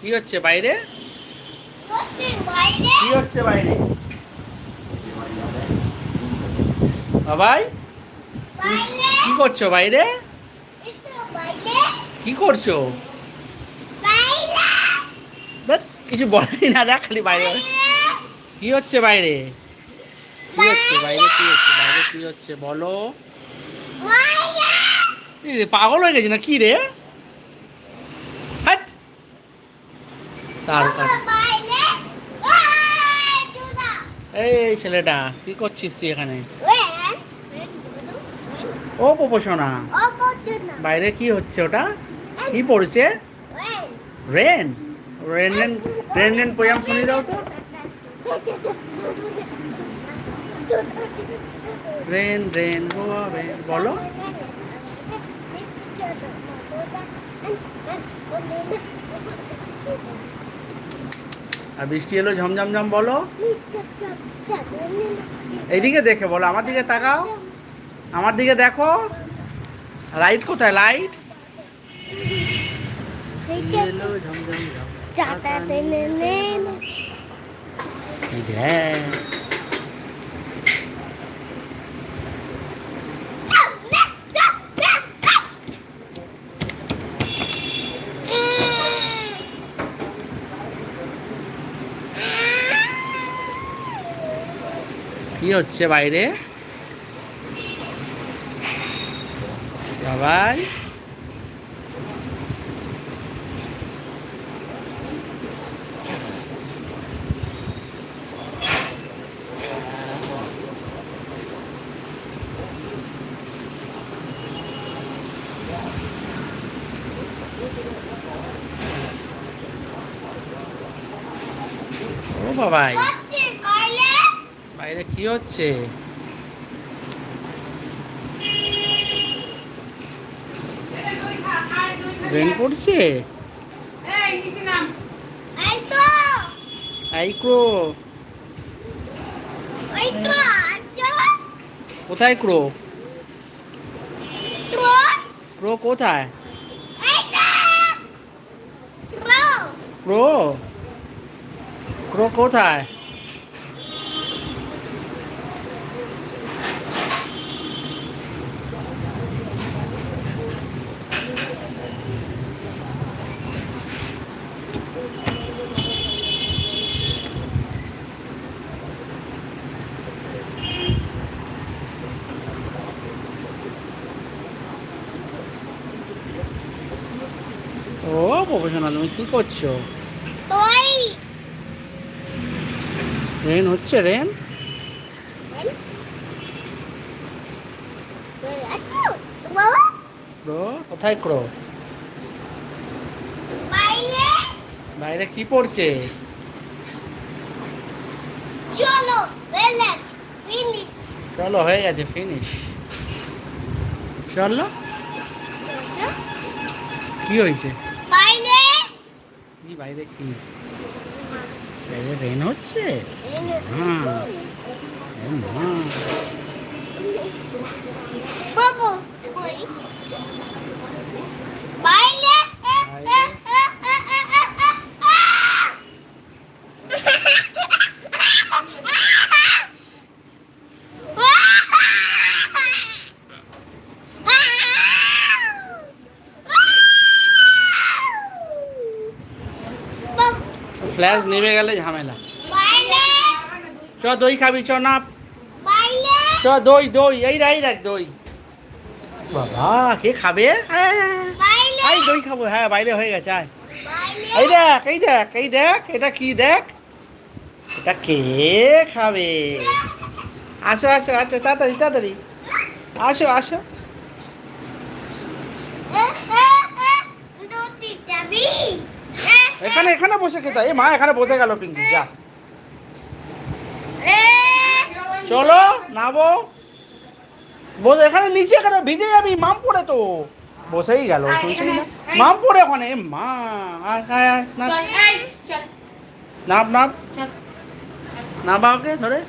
কি হচ্ছে বাইরে? কি হচ্ছে বাইরে? বাবাই কি করছ বাইরে? কি করছ? কিছু বলেনি না দেখ খালি বাইরে। কি হচ্ছে বাইরে? কি হচ্ছে বাইরে। কি হচ্ছে বাইরে কি হচ্ছে বলো। পাগল হয়ে গেছি না কি রে? বাইরে। এই ছেলেটা কি করছিস তুই এখানে? ও পোপোসোনা ও না। বাইরে কি হচ্ছে ওটা? কি পড়ছে? Rain. Rain rain rain rain poem শুনিয়ে দাও তো। রেন রেন বলো। আর বৃষ্টি এলো ঝমঝমঝম বলো। এইদিকে দেখে বলো আমার দিকে তাকাও। আমার দিকে দেখো। লাইট কোথায়? লাইট ঝমঝম কি হচ্ছে বাইরে? বাবাই। ও বাবাই। করছে কইলে বাইরে কি হচ্ছে? রেন পড়ছে? তো আচ্ছা। কোথায় ক্রো? ক্রো। কোথায়? ক্রো? ক্রো কোথায়? ও প্রফেশনাল তুমি কি করছ? রেন হচ্ছে রেন ক্রো কোথায় ক্রো বাইরে। কি পড়ছে? চলো চলো হয়ে গেছে ফিনিশ চলো। কি হয়েছে? কি বাইরে কি? বাইরে রেন হচ্ছে? মা বাবু ফ্ল্যাশ নেমে গেলে ঝামেলা। চ দই খাবি চ না চ দই দই এই এই দেখ দই। বাবা কে খাবে? হ্যাঁ, এই দই খাব। হ্যাঁ বাইরে হয়ে গেছে আয়। এই দেখ এই দেখ এই দেখ এটা কি দেখ? এটা কে খাবে? আসো আসো আসো তাড়াতাড়ি তাড়াতাড়ি। আসো আসো দুটি যাবি এখানে এখানে বসে খেতে হয়। এ মা এখানে বসে গেল পিঙ্কি যা। চলো নাবো বসে এখানে নিচে এখানে ভিজে যাবি? মাম পড়ে তো। বসেই গেল শুনছিলি না। মাম পড়ে ওখানে? মা নাব নাব নাবা ওকে ধরে।